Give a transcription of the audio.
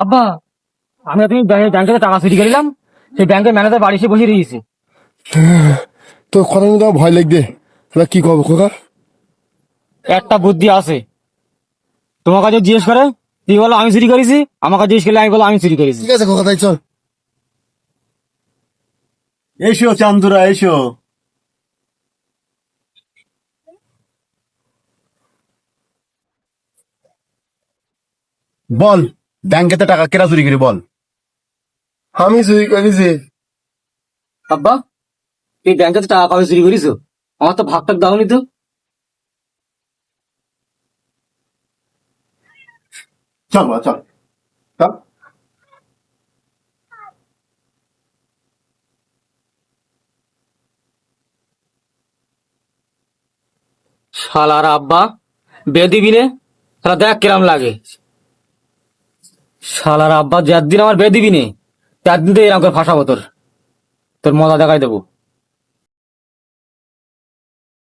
আব্বা আমি তুমি ব্যাংকে টাকা চুরি করিলাম সেই ব্যাংকের ম্যানেজার বাড়ি এসে বসে রয়েছে তো কথা নিয়ে আমার ভয় লাগবে। কি করব খোকা? একটা বুদ্ধি আছে। তোমার কাছে জিজ্ঞেস করে তুই বলো আমি চুরি করেছি আমার কাছে জিজ্ঞেস করলে আমি বলো আমি চুরি করেছি। ঠিক আছে খোকা তাই চল। এসো চান্দুরা এসো। বল ব্যাংকেতে টাকা কেরা চুরি করি বল। আমি চুরি করেছি আব্বা তুই ব্যাংকে টাকা কবে চুরি করিছো? আমার তো ভাগ টাক দাওনি তো। চল চল। চল। শালার আব্বা বে দিবি নে তাহলে দেখ কিরাম লাগে। শালার আব্বা যার দিন আমার বে দিবি নে তার দিন তো এরকম করে ফাঁসাবো তোর। তোর মজা দেখাই দেবো।